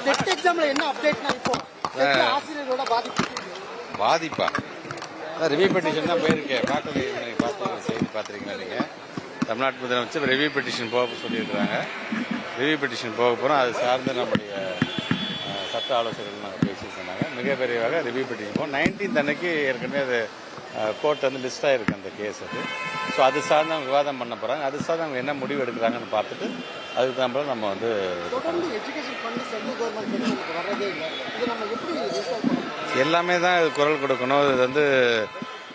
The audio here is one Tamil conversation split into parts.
நெட் எக்ஸாம்ல என்ன அப்டேட்னா இப்போ? எப்படி ஆசிரியர்களோட பாதிப்பு. பாதிப்பா? ரிவ்யூ பெட்டிஷன் தான் போயிருக்கேன் பார்க்கல பார்த்து செய்தி பார்த்துருக்கீங்களா நீங்கள் தமிழ்நாட்டு முதலமைச்சர் ரிவ்யூ பெட்டிஷன் போக சொல்லியிருக்கிறாங்க. ரிவ்யூ பெட்டிஷன் போக போகிறோம் அது சார்ந்து நம்முடைய சட்ட ஆலோசகர்கள் நாங்கள் பேசிட்டு இருந்தாங்க மிகப்பெரியவாக ரிவ்யூ பெட்டிஷன் போகும் நைன்டீன்த் அன்னைக்கு ஏற்கனவே அது கோர்ட் வந்து லிஸ்ட் ஆயிருக்கு அந்த கேஸ் அது. ஸோ அது சார்ந்து அவங்க விவாதம் பண்ண போகிறாங்க அது சார்ந்து அவங்க என்ன முடிவு எடுக்கிறாங்கன்னு பார்த்துட்டு அதுக்கு தான் நம்ம வந்து எல்லாமே தான் இது குரல் கொடுக்கணும். இது வந்து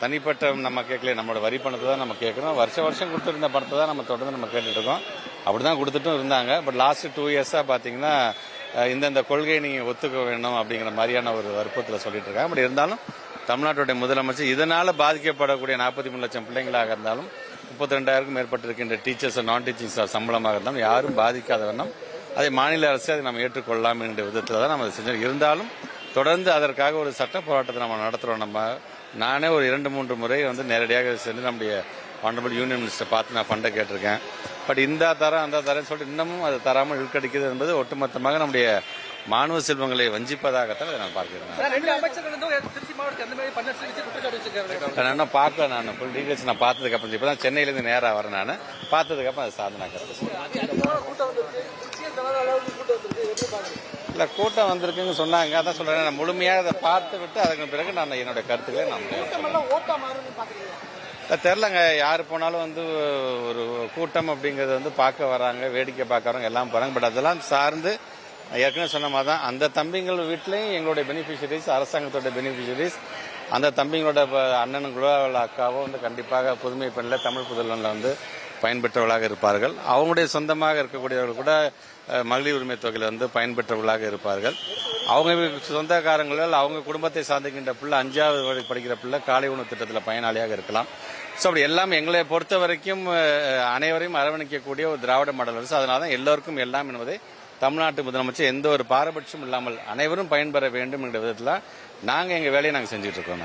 தனிப்பட்ட நம்ம கேட்கல நம்மளோட வரி பணத்தை தான் நம்ம கேட்குறோம் வருஷம் வருஷம் கொடுத்துருந்த பணத்தை தான் நம்ம தொடர்ந்து நம்ம கேட்டுட்டு இருக்கோம். அப்படி தான் கொடுத்துட்டும் இருந்தாங்க. பட் லாஸ்ட் டூ இயர்ஸாக பார்த்தீங்கன்னா இந்தந்த கொள்கையை நீங்கள் ஒத்துக்க வேணும் அப்படிங்கிற மாதிரியான ஒரு வற்புறுத்தலை சொல்லிட்டு இருக்காங்க. பட் இருந்தாலும் தமிழ்நாட்டுடைய முதலமைச்சர். இதனால் பாதிக்கப்படக்கூடிய நாற்பத்தி மூணு லட்சம் பிள்ளைங்களாக இருந்தாலும் முப்பத்தி ரெண்டாயிரக்கும் மேற்பட்டிருக்கின்ற டீச்சர்ஸ் நான் டீச்சிங் சம்பளமாக இருந்தாலும் யாரும் பாதிக்காத வண்ணம் அதை மாநில அரசு அதை நம்ம ஏற்றுக்கொள்ளலாம் என்ற விதத்தில் தான் நம்ம அதை செஞ்சோம் இருந்தாலும் தொடர்ந்து அதற்காக ஒரு சட்ட போராட்டத்தை நம்ம நடத்துகிறோம் நம்ம நானே ஒரு இரண்டு மூன்று முறை வந்து நேரடியாக சென்று நம்முடைய ஆனரபிள் யூனியன் மினிஸ்டர் பார்த்து நான் ஃபண்டை கேட்டிருக்கேன். பட் இந்த தரம் அந்த தரம்னு சொல்லிட்டு இன்னமும் அது தராமல் இழுக்கடிக்கிறது என்பது ஒட்டுமொத்தமாக நம்முடைய மாணவ செல்வங்களை வஞ்சிப்பதாகத்தான் அதை நான் பார்க்கிறேன். நான் பார்க்கல நான். ஃபுல் டீடைல்ஸ் நான் பார்த்ததுக்கு அப்புறம் இப்போ தான் சென்னையிலேருந்து நேராக வரேன் நான். பார்த்ததுக்கு அப்புறம் அதை சார்ந்து நான் கருத்து. இல்ல கூட்டம் வந்திருக்குன்னு சொன்னாங்க. அதான் சொல்றேன். நான் முழுமையாக அதை பார்த்து விட்டு அதுக்கு பிறகு நான் என்னோட கருத்துக்களை நான் தெரிலங்க யார் போனாலும் வந்து ஒரு கூட்டம் அப்படிங்கறது வந்து பார்க்க வராங்க. வேடிக்கை பார்க்கறவங்க எல்லாம் போறாங்க. பட் அதெல்லாம் சார்ந்து ஏற்கனவே சொன்ன மாதிரி தான் அந்த தம்பிங்கள் வீட்டிலையும் எங்களுடைய பெனிஃபிஷரிஸ் அரசாங்கத்தோட பெனிஃபிஷரிஸ் அந்த தம்பிங்களோட ப- அண்ணனுங்களோ அல்ல அக்காவோ வந்து கண்டிப்பாக புதுமை பெண்ணில் தமிழ் புதல்வனில் வந்து பயன்பெற்றவர்களாக இருப்பார்கள். அவங்களுடைய சொந்தமாக இருக்கக்கூடியவர்கள் கூட மகளிர் உரிமை தொகையில் வந்து பயன்பெற்றவர்களாக இருப்பார்கள். அவங்க சொந்தக்காரங்களால் அவங்க குடும்பத்தை சார்ந்துக்கின்ற பிள்ளை அஞ்சாவது வரை படிக்கிற பிள்ளை காலை உணவு திட்டத்தில் பயனாளியாக இருக்கலாம். ஸோ அப்படி எல்லாம் எங்களை பொறுத்த வரைக்கும் அனைவரையும் அரவணைக்கக்கூடிய ஒரு திராவிட மாடல் அரசு. அதனால தான் எல்லோருக்கும் எல்லாம் என்பதை தமிழ்நாட்டு முதலமைச்சர் எந்த ஒரு பாரபட்சமும் இல்லாமல் அனைவரும் பயன்பெற வேண்டும் என்ற விதத்தில் நாங்கள் எங்கள் வேலையை நாங்கள் செஞ்சுட்டு இருக்கோம்